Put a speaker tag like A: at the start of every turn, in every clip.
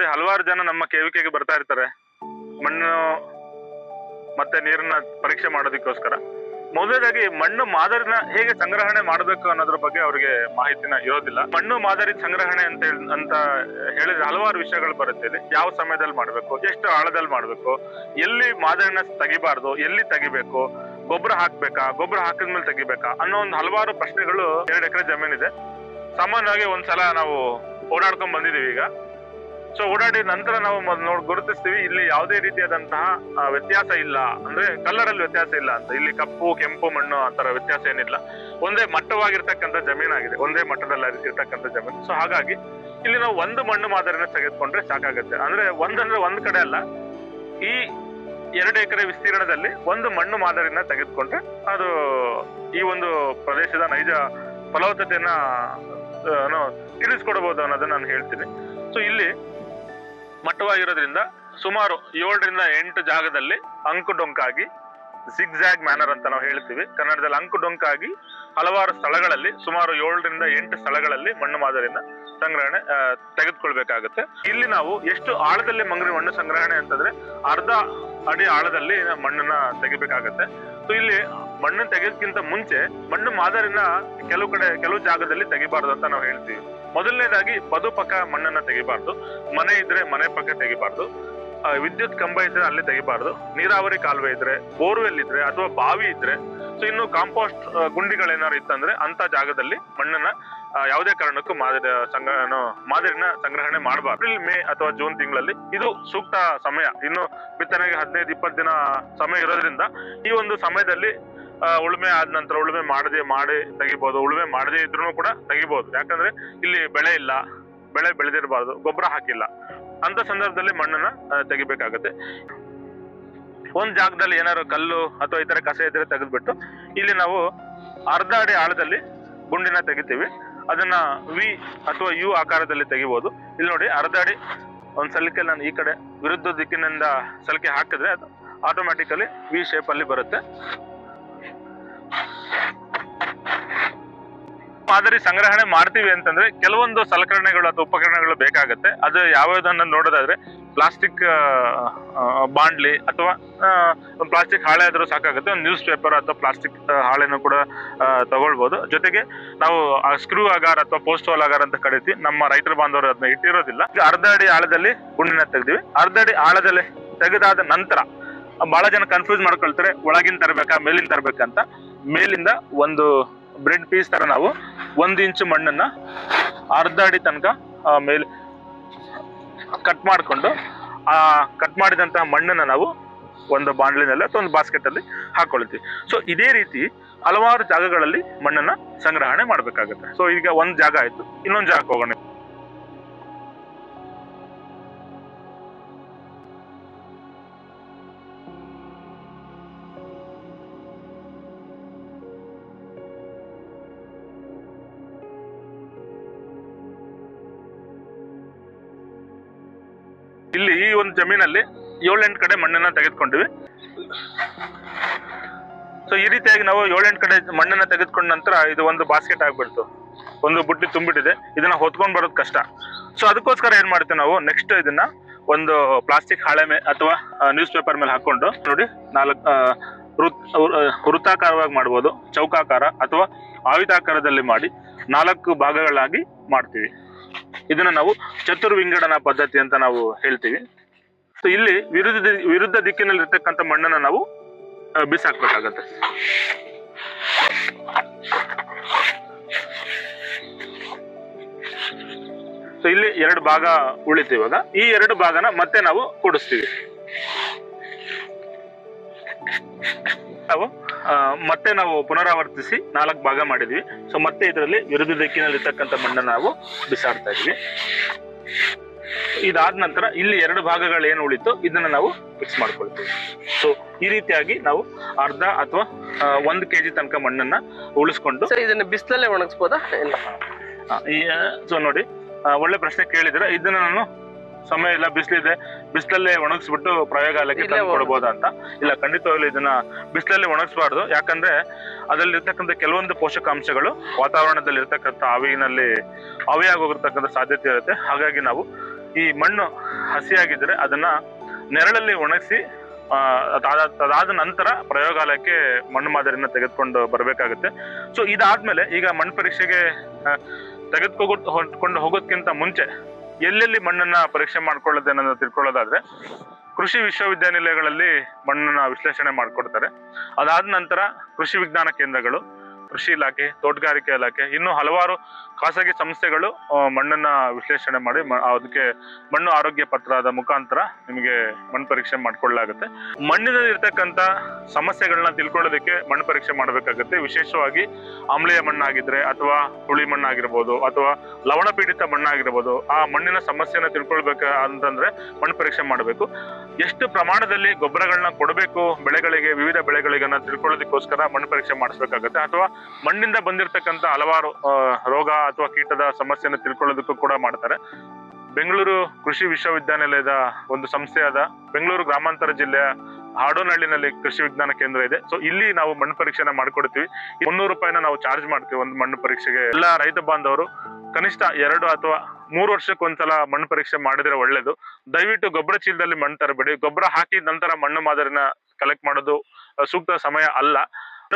A: ನೋಡಿ ಹಲವಾರು ಜನ ನಮ್ಮ ಕೇವಿಕೆಗೆ ಬರ್ತಾ ಇರ್ತಾರೆ. ಮಣ್ಣು ಮತ್ತೆ ನೀರನ್ನ ಪರೀಕ್ಷೆ ಮಾಡೋದಕ್ಕೋಸ್ಕರ. ಮೊದಲಾಗಿ ಮಣ್ಣು ಮಾದರಿನ ಹೇಗೆ ಸಂಗ್ರಹಣೆ ಮಾಡಬೇಕು ಅನ್ನೋದ್ರ ಬಗ್ಗೆ ಅವರಿಗೆ ಮಾಹಿತಿನ ಇರೋದಿಲ್ಲ. ಮಣ್ಣು ಮಾದರಿ ಸಂಗ್ರಹಣೆ ಅಂತ ಅಂತ ಹೇಳಿದ್ರೆ ಹಲವಾರು ವಿಷಯಗಳು ಬರುತ್ತೆ ಇಲ್ಲಿ. ಯಾವ ಸಮಯದಲ್ಲಿ ಮಾಡಬೇಕು, ಎಷ್ಟು ಆಳದಲ್ಲಿ ಮಾಡಬೇಕು, ಎಲ್ಲಿ ಮಾದರಿನ ತೆಗಿಬಾರ್ದು, ಎಲ್ಲಿ ತೆಗಿಬೇಕು, ಗೊಬ್ಬರ ಹಾಕ್ಬೇಕಾ, ಗೊಬ್ಬರ ಹಾಕಿದ್ಮೇಲೆ ತೆಗಿಬೇಕಾ ಅನ್ನೋ ಒಂದು ಹಲವಾರು ಪ್ರಶ್ನೆಗಳು ಎರಡು ಎಕರೆ ಜಮೀನಿದೆ. ಸಾಮಾನ್ಯವಾಗಿ ಒಂದ್ಸಲ ನಾವು ಓಡಾಡ್ಕೊಂಡ್ ಬಂದಿದೀವಿ ಈಗ. ಸೊ ಓಡಾಡಿದ ನಂತರ ನಾವು ನೋಡಿ ಗುರುತಿಸ್ತೀವಿ, ಇಲ್ಲಿ ಯಾವುದೇ ರೀತಿಯಾದಂತಹ ವ್ಯತ್ಯಾಸ ಇಲ್ಲ. ಅಂದ್ರೆ ಕಲರ್ ಅಲ್ಲಿ ವ್ಯತ್ಯಾಸ ಇಲ್ಲ ಅಂತ. ಇಲ್ಲಿ ಕಪ್ಪು, ಕೆಂಪು, ಮಣ್ಣು ಆತರ ವ್ಯತ್ಯಾಸ ಏನಿಲ್ಲ. ಒಂದೇ ಮಟ್ಟವಾಗಿರ್ತಕ್ಕಂಥ ಜಮೀನಾಗಿದೆ ಒಂದೇ ಮಟ್ಟದಲ್ಲಿ ಇರ್ತಕ್ಕಂಥ ಜಮೀನು. ಸೊ ಹಾಗಾಗಿ ಇಲ್ಲಿ ನಾವು ಒಂದು ಮಣ್ಣು ಮಾದರಿನ ತೆಗೆದುಕೊಂಡ್ರೆ ಸಾಕಾಗುತ್ತೆ. ಅಂದ್ರೆ ಒಂದಂದ್ರೆ ಒಂದ್ ಕಡೆ ಅಲ್ಲ. ಈ ಎರಡು ಎಕರೆ ವಿಸ್ತೀರ್ಣದಲ್ಲಿ ಒಂದು ಮಣ್ಣು ಮಾದರಿನ ತೆಗೆದುಕೊಂಡ್ರೆ ಅದು ಈ ಒಂದು ಪ್ರದೇಶದ ನೈಜ ಫಲವತ್ತತೆಯನ್ನ ತಿಳಿಸ್ಕೊಡ್ಬೋದು ಅನ್ನೋದನ್ನ ನಾನು ಹೇಳ್ತೀನಿ. ಸೊ ಇಲ್ಲಿ ಮಟ್ಟವಾಗಿರೋದ್ರಿಂದ ಸುಮಾರು ಏಳರಿಂದ ಎಂಟು ಜಾಗದಲ್ಲಿ ಅಂಕು ಡೊಂಕಾಗಿ ಜಿಗ್ಜಾಗ್ ಮ್ಯಾನರ್ ಅಂತ ನಾವು ಹೇಳ್ತೀವಿ. ಕನ್ನಡದಲ್ಲಿ ಅಂಕು ಡೊಂಕಾಗಿ ಹಲವಾರು ಸ್ಥಳಗಳಲ್ಲಿ, ಸುಮಾರು ಏಳರಿಂದ ಎಂಟು ಸ್ಥಳಗಳಲ್ಲಿ ಮಣ್ಣು ಮಾದರಿನ ಸಂಗ್ರಹಣೆ ತೆಗೆದುಕೊಳ್ಬೇಕಾಗುತ್ತೆ. ಇಲ್ಲಿ ನಾವು ಎಷ್ಟು ಆಳದಲ್ಲಿ ಮಂಗ್ರಿ ಮಣ್ಣು ಸಂಗ್ರಹಣೆ ಅಂತಂದ್ರೆ ಅರ್ಧ ಅಡಿ ಆಳದಲ್ಲಿ ಮಣ್ಣನ್ನ ತೆಗಿಬೇಕಾಗತ್ತೆ. ಸೊ ಇಲ್ಲಿ ಮಣ್ಣು ತೆಗೆಯೋದಕ್ಕಿಂತ ಮುಂಚೆ ಮಣ್ಣು ಮಾದರಿನ ಕೆಲವು ಕಡೆ, ಕೆಲವು ಜಾಗದಲ್ಲಿ ತೆಗಿಬಾರ್ದು ಅಂತ ನಾವು ಹೇಳ್ತೀವಿ. ಮೊದಲನೇದಾಗಿ ಬದು ಪಕ್ಕ ಮಣ್ಣನ್ನ ತೆಗಿಬಾರ್ದು, ಮನೆ ಇದ್ರೆ ಮನೆ ಪಕ್ಕ ತೆಗಿಬಾರ್ದು ವಿದ್ಯುತ್ ಕಂಬ ಇದ್ರೆ ಅಲ್ಲಿ ತೆಗಿಬಾರ್ದು, ನೀರಾವರಿ ಕಾಲುವೆ ಇದ್ರೆ ಬೋರ್ವೆಲ್ ಇದ್ರೆ ಅಥವಾ ಬಾವಿ ಇದ್ರೆ ಸೊ ಇನ್ನು ಕಾಂಪೋಸ್ಟ್ ಗುಂಡಿಗಳೇನಾದ್ರು ಇತ್ತಂದ್ರೆ ಅಂತ ಜಾಗದಲ್ಲಿ ಮಣ್ಣನ್ನ ಯಾವುದೇ ಕಾರಣಕ್ಕೂ ಮಾದರಿ ಸಂಗ್ರಹ ಮಾದರಿನ ಸಂಗ್ರಹಣೆ ಮಾಡಬಾರ್ದು. ಏಪ್ರಿಲ್, ಮೇ ಅಥವಾ ಜೂನ್ ತಿಂಗಳಲ್ಲಿ ಇದು ಸೂಕ್ತ ಸಮಯ. ಇನ್ನು ಬಿತ್ತನೆಗೆ ಹದಿನೈದು, ಇಪ್ಪತ್ತು ದಿನ ಸಮಯ ಇರೋದ್ರಿಂದ ಈ ಒಂದು ಸಮಯದಲ್ಲಿ ಉಳುಮೆ ಆದ ನಂತರ ಉಳುಮೆ ಮಾಡದೆ, ಮಾಡಿ ತೆಗಿಬಹುದು ಉಳುಮೆ ಮಾಡದೇ ಇದ್ರೂ ಕೂಡ ತೆಗಿಬಹುದು ಯಾಕಂದ್ರೆ ಇಲ್ಲಿ ಬೆಳೆ ಇಲ್ಲ. ಬೆಳೆ ಬೆಳೆದಿರಬಾರ್ದು. ಗೊಬ್ಬರ ಹಾಕಿಲ್ಲ. ಅಂತ ಸಂದರ್ಭದಲ್ಲಿ ಮಣ್ಣನ್ನ ತೆಗಿಬೇಕಾಗುತ್ತೆ. ಒಂದ್ ಜಾಗದಲ್ಲಿ ಏನಾದ್ರು ಕಲ್ಲು ಅಥವಾ ಇತರ ಕಸ ಇದ್ರೆ ತೆಗೆದ್ಬಿಟ್ಟು ಇಲ್ಲಿ ನಾವು ಅರ್ಧ ಅಡಿ ಆಳದಲ್ಲಿ ಗುಂಡಿನ ತೆಗಿತೀವಿ. ಅದನ್ನ ವಿ ಅಥವಾ ಯು ಆಕಾರದಲ್ಲಿ ತೆಗಿಬಹುದು ಇಲ್ಲಿ ನೋಡಿ ಅರ್ಧ ಅಡಿ ಒಂದ್ ಸಲಿಕೆ ನಾನು ಈ ಕಡೆ ವಿರುದ್ಧ ದಿಕ್ಕಿನಿಂದ ಸಲಿಕೆ ಹಾಕಿದ್ರೆ ಅದು ಆಟೋಮ್ಯಾಟಿಕಲಿ ವಿ ಶೇಪ್ ಅಲ್ಲಿ ಬರುತ್ತೆ. ಮಾದರಿ ಸಂಗ್ರಹಣೆ ಮಾಡ್ತೀವಿ ಅಂತಂದ್ರೆ ಕೆಲವೊಂದು ಸಲಕರಣೆಗಳು ಅಥವಾ ಉಪಕರಣಗಳು ಬೇಕಾಗುತ್ತೆ. ಅದು ಯಾವ್ಯಾವ್ದನ್ನ ನೋಡೋದಾದ್ರೆ ಪ್ಲಾಸ್ಟಿಕ್ ಬಾಂಡ್ಲಿ ಅಥವಾ ಪ್ಲಾಸ್ಟಿಕ್ ಹಾಳೆ ಆದ್ರೂ ಸಾಕಾಗುತ್ತೆ. ಒಂದು ನ್ಯೂಸ್ ಪೇಪರ್ ಅಥವಾ ಪ್ಲಾಸ್ಟಿಕ್ ಹಾಳೆನೂ ಕೂಡ ತಗೊಳ್ಬೋದು. ಜೊತೆಗೆ ನಾವು ಸ್ಕ್ರೂ ಆಗಾರ ಅಥವಾ ಪೋಸ್ಟ್ ಹೋಲ್ ಅಂತ ಕರಿತೀವಿ. ನಮ್ಮ ರೈತರ ಬಾಂಧವರು ಅದನ್ನ ಇಟ್ಟಿರೋದಿಲ್ಲ. ಅರ್ಧ ಅಡಿ ಆಳದಲ್ಲಿ ಗುಂಡಿನ ತೆಗ್ದಿವಿ. ಅರ್ಧ ಅಡಿ ಆಳದಲ್ಲಿ ತೆಗೆದಾದ ನಂತರ ಬಹಳ ಜನ ಕನ್ಫ್ಯೂಸ್ ಮಾಡ್ಕೊಳ್ತಾರೆ ಒಳಗಿನ ತರಬೇಕಾ ಮೇಲಿನ ತರಬೇಕಂತ ಮೇಲಿಂದ ಒಂದು ಬ್ರೆಡ್ ಪೀಸ್ ತರ ನಾವು ಒಂದು ಇಂಚು ಮಣ್ಣನ್ನ ಅರ್ಧ ಅಡಿ ತನಕ ಮೇಲೆ ಕಟ್ ಮಾಡಿಕೊಂಡು, ಆ ಕಟ್ ಮಾಡಿದಂತಹ ಮಣ್ಣನ್ನ ನಾವು ಒಂದು ಬಾಂಡ್ಲಿನಲ್ಲಿ ಅಥವಾ ಒಂದು ಬಾಸ್ಕೆಟ್ ಅಲ್ಲಿ ಹಾಕೊಳ್ತೀವಿ. ಸೊ ಇದೇ ರೀತಿ ಹಲವಾರು ಜಾಗಗಳಲ್ಲಿ ಮಣ್ಣನ್ನ ಸಂಗ್ರಹಣೆ ಮಾಡಬೇಕಾಗುತ್ತೆ. ಸೊ ಈಗ ಒಂದು ಜಾಗ ಆಯ್ತು, ಇನ್ನೊಂದು ಜಾಗಕ್ಕೆ ಹೋಗೋಣ. ಇಲ್ಲಿ ಈ ಒಂದು ಜಮೀನಲ್ಲಿ ಏಳೆಂಟು ಕಡೆ ಮಣ್ಣನ್ನ ತೆಗೆದುಕೊಂಡಿವಿ. ಸೊ ಈ ರೀತಿಯಾಗಿ ನಾವು ಏಳೆಂಟು ಕಡೆ ಮಣ್ಣನ್ನ ತೆಗೆದುಕೊಂಡ ನಂತರ ಇದು ಒಂದು ಬಾಸ್ಕೆಟ್ ಆಗ್ಬಿಡ್ತು. ಒಂದು ಬುಟ್ಟಿ ತುಂಬಿಟ್ಟಿದೆ. ಇದನ್ನ ಹೊತ್ಕೊಂಡ್ ಬರೋದು ಕಷ್ಟ. ಸೊ ಅದಕ್ಕೋಸ್ಕರ ಏನ್ ಮಾಡ್ತೀವಿ ನಾವು? ನೆಕ್ಸ್ಟ್ ಇದನ್ನ ಒಂದು ಪ್ಲಾಸ್ಟಿಕ್ ಹಾಳೆ ಮೇಲೆ ಅಥವಾ ನ್ಯೂಸ್ ಪೇಪರ್ ಮೇಲೆ ಹಾಕೊಂಡು ನೋಡಿ, ನಾಲ್ಕು ವೃತ್ತಾಕಾರವಾಗಿ ಮಾಡ್ಬೋದು. ಚೌಕಾಕಾರ ಅಥವಾ ಆವಿತಾಕಾರದಲ್ಲಿ ಮಾಡಿ ನಾಲ್ಕು ಭಾಗಗಳಾಗಿ ಮಾಡ್ತೀವಿ. ಇದನ್ನ ನಾವು ಚತುರ್ವಿಂಗಡನ ಪದ್ಧತಿ ಅಂತ ನಾವು ಹೇಳ್ತೀವಿ. ಸೊ ಇಲ್ಲಿ ವಿರುದ್ಧ ವಿರುದ್ಧ ದಿಕ್ಕಿನಲ್ಲಿ ಇರ್ತಕ್ಕಂಥ ಮಣ್ಣನ್ನ ನಾವು ಬಿಸಾಕ್ಬೇಕಾಗತ್ತೆ. ಸೊ ಇಲ್ಲಿ ಎರಡು ಭಾಗ ಉಳಿತು ಇವಾಗ. ಈ ಎರಡು ಭಾಗನ ಮತ್ತೆ ನಾವು ಕೂಡಿಸ್ತೀವಿ. ನಾವು ಮತ್ತೆ ನಾವು ಪುನರಾವರ್ತಿಸಿ ನಾಲ್ಕು ಭಾಗ ಮಾಡಿದ್ವಿ. ಸೊ ಮತ್ತೆ ಇದರಲ್ಲಿ ವಿರುದ್ಧ ದಿಕ್ಕಿನಲ್ಲಿ ಇರ್ತಕ್ಕಂಥ ಮಣ್ಣನ್ನು ನಾವು ಬಿಸಾಡ್ತಾ ಇದ್ವಿ. ಇದಾದ ನಂತರ ಇಲ್ಲಿ ಎರಡು ಭಾಗಗಳು ಏನು ಉಳಿತು ಇದನ್ನ ನಾವು ಫಿಕ್ಸ್ ಮಾಡ್ಕೊಳ್ತೀವಿ. ಸೊ ಈ ರೀತಿಯಾಗಿ ನಾವು ಅರ್ಧ ಅಥವಾ ಒಂದು ಕೆಜಿ ತನಕ ಮಣ್ಣನ್ನ ಉಳಿಸ್ಕೊಂಡು
B: ಇದನ್ನ ಬಿಸಿಲಲ್ಲೇ ಒಣಗಿಸ್ಬೋದಾ? ಇಲ್ಲ.
A: ಸೊ ನೋಡಿ ಒಳ್ಳೆ ಪ್ರಶ್ನೆ ಕೇಳಿದ್ರೆ ಇದನ್ನ ನಾನು ಸಮಯ ಇಲ್ಲ ಬಿಸಿಲಿದೆ ಬಿಸಿಲಲ್ಲೇ ಒಣಗಿಸ್ಬಿಟ್ಟು ಪ್ರಯೋಗಾಲಯಕ್ಕೆ ತಂದು ಕೊಡ್ಬೋದಾ ಅಂತ? ಇಲ್ಲ ಖಂಡಿತವಾಗ್ಲೂ ಇದನ್ನ ಬಿಸಿಲಲ್ಲಿ ಒಣಗಿಸ್ಬಾರ್ದು. ಯಾಕಂದ್ರೆ ಅದರಲ್ಲಿ ಇರ್ತಕ್ಕಂಥ ಕೆಲವೊಂದು ಪೋಷಕಾಂಶಗಳು ವಾತಾವರಣದಲ್ಲಿ ಇರ್ತಕ್ಕಂಥ ಆವಿನಲ್ಲಿ ಆವಿಯಾಗಿ ಹೋಗಿರ್ತಕ್ಕಂಥ ಸಾಧ್ಯತೆ ಇರುತ್ತೆ. ಹಾಗಾಗಿ ನಾವು ಈ ಮಣ್ಣು ಹಸಿಯಾಗಿದ್ರೆ ಅದನ್ನ ನೆರಳಲ್ಲಿ ಒಣಗಿಸಿ ಅದಾದ ಅದಾದ ನಂತರ ಪ್ರಯೋಗಾಲಯಕ್ಕೆ ಮಣ್ಣು ಮಾದರಿನ ತೆಗೆದುಕೊಂಡು ಬರಬೇಕಾಗುತ್ತೆ. ಸೊ ಇದಾದ್ಮೇಲೆ ಈಗ ಮಣ್ಣು ಪರೀಕ್ಷೆಗೆ ತೆಗೆದುಕೊಂಡು ತೆಗೆದುಕೋ ಹೊತ್ಕೊಂಡು ಹೋಗೋದ್ಕಿಂತ ಮುಂಚೆ ಎಲ್ಲೆಲ್ಲಿ ಮಣ್ಣನ್ನ ಪರೀಕ್ಷೆ ಮಾಡ್ಕೊಳ್ಳೋದು ಅನ್ನೋದು ತಿಳ್ಕೊಳ್ಳೋದಾದ್ರೆ, ಕೃಷಿ ವಿಶ್ವವಿದ್ಯಾನಿಲಯಗಳಲ್ಲಿ ಮಣ್ಣನ್ನ ವಿಶ್ಲೇಷಣೆ ಮಾಡಿಕೊಡ್ತಾರೆ. ಅದಾದ ನಂತರ ಕೃಷಿ ವಿಜ್ಞಾನ ಕೇಂದ್ರಗಳು ಕೃಷಿ ಇಲಾಖೆ, ತೋಟಗಾರಿಕೆ ಇಲಾಖೆ, ಇನ್ನು ಹಲವಾರು ಖಾಸಗಿ ಸಂಸ್ಥೆಗಳು ಮಣ್ಣನ್ನ ವಿಶ್ಲೇಷಣೆ ಮಾಡಿ ಅದಕ್ಕೆ ಮಣ್ಣು ಆರೋಗ್ಯ ಪತ್ರದ ಮುಖಾಂತರ ನಿಮಗೆ ಮಣ್ಣು ಪರೀಕ್ಷೆ ಮಾಡ್ಕೊಳ್ಳಲಾಗುತ್ತೆ. ಮಣ್ಣಿನಲ್ಲಿ ಇರ್ತಕ್ಕಂಥ ಸಮಸ್ಯೆಗಳನ್ನ ತಿಳ್ಕೊಳ್ಳೋದಕ್ಕೆ ಮಣ್ಣು ಪರೀಕ್ಷೆ ಮಾಡಬೇಕಾಗುತ್ತೆ. ವಿಶೇಷವಾಗಿ ಆಮ್ಲೀಯ ಮಣ್ಣಾಗಿದ್ರೆ ಅಥವಾ ಹುಳಿ ಮಣ್ಣಾಗಿರ್ಬೋದು ಅಥವಾ ಲವಣ ಪೀಡಿತ ಮಣ್ಣಾಗಿರ್ಬೋದು, ಆ ಮಣ್ಣಿನ ಸಮಸ್ಯೆನ ತಿಳ್ಕೊಳ್ಬೇಕು ಅಂತಂದ್ರೆ ಮಣ್ಣು ಪರೀಕ್ಷೆ ಮಾಡಬೇಕು. ಎಷ್ಟು ಪ್ರಮಾಣದಲ್ಲಿ ಗೊಬ್ಬರಗಳನ್ನ ಕೊಡಬೇಕು, ಬೆಳೆಗಳಿಗೆ, ವಿವಿಧ ಬೆಳೆಗಳಿಗೆ ತಿಳ್ಕೊಳ್ಳೋದಕ್ಕೋಸ್ಕರ ಮಣ್ಣು ಪರೀಕ್ಷೆ ಮಾಡಿಸ್ಬೇಕಾಗುತ್ತೆ. ಅಥವಾ ಮಣ್ಣಿಂದ ಬಂದಿರತಕ್ಕಂತ ಹಲವಾರು ರೋಗ ಅಥವಾ ಕೀಟದ ಸಮಸ್ಯೆನ ತಿಳ್ಕೊಳ್ಳೋದಕ್ಕೂ ಕೂಡ ಮಾಡ್ತಾರೆ. ಬೆಂಗಳೂರು ಕೃಷಿ ವಿಶ್ವವಿದ್ಯಾನಿಲಯದ ಒಂದು ಸಂಸ್ಥೆಯಾದ ಬೆಂಗಳೂರು ಗ್ರಾಮಾಂತರ ಜಿಲ್ಲೆಯ ಹಾಡೋನಹಳ್ಳಿನಲ್ಲಿ ಕೃಷಿ ವಿಜ್ಞಾನ ಕೇಂದ್ರ ಇದೆ. ಸೊ ಇಲ್ಲಿ ನಾವು ಮಣ್ಣು ಪರೀಕ್ಷೆನ ಮಾಡ್ಕೊಡ್ತೀವಿ. ಮುನ್ನೂರು ರೂಪಾಯಿನ ನಾವು ಚಾರ್ಜ್ ಮಾಡ್ತೀವಿ ಒಂದು ಮಣ್ಣು ಪರೀಕ್ಷೆಗೆ. ಎಲ್ಲ ರೈತ ಬಾಂಧವರು ಕನಿಷ್ಠ ಎರಡು ಅಥವಾ ಮೂರು ವರ್ಷಕ್ಕೆ ಒಂದ್ಸಲ ಮಣ್ಣು ಪರೀಕ್ಷೆ ಮಾಡಿದ್ರೆ ಒಳ್ಳೇದು. ದಯವಿಟ್ಟು ಗೊಬ್ಬರ ಚೀಲದಲ್ಲಿ ಮಣ್ಣು ತರಬೇಡಿ. ಗೊಬ್ಬರ ಹಾಕಿದ ನಂತರ ಮಣ್ಣು ಮಾದರಿನ ಕಲೆಕ್ಟ್ ಮಾಡೋದು ಸೂಕ್ತ ಸಮಯ ಅಲ್ಲ.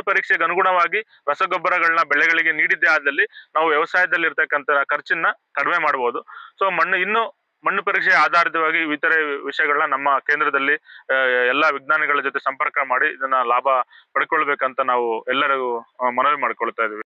A: ಪರೀಕ್ಷೆಗೆ ಅನುಗುಣವಾಗಿ ರಸಗೊಬ್ಬರಗಳನ್ನ ಬೆಳೆಗಳಿಗೆ ನೀಡಿದ್ದೇ ಆದಲ್ಲಿ ನಾವು ವ್ಯವಸಾಯದಲ್ಲಿ ಇರ್ತಕ್ಕಂಥ ಖರ್ಚನ್ನ ಕಡಿಮೆ ಮಾಡಬಹುದು ಸೊ ಮಣ್ಣು ಇನ್ನು ಮಣ್ಣು ಪರೀಕ್ಷೆ ಆಧಾರಿತವಾಗಿ ಇತರೆ ವಿಷಯಗಳನ್ನ ನಮ್ಮ ಕೇಂದ್ರದಲ್ಲಿ ಎಲ್ಲಾ ವಿಜ್ಞಾನಿಗಳ ಜೊತೆ ಸಂಪರ್ಕ ಮಾಡಿ ಇದನ್ನ ಲಾಭ ಪಡ್ಕೊಳ್ಬೇಕಂತ ನಾವು ಎಲ್ಲರಿಗೂ ಮನವಿ ಮಾಡ್ಕೊಳ್ತಾ ಇದೀವಿ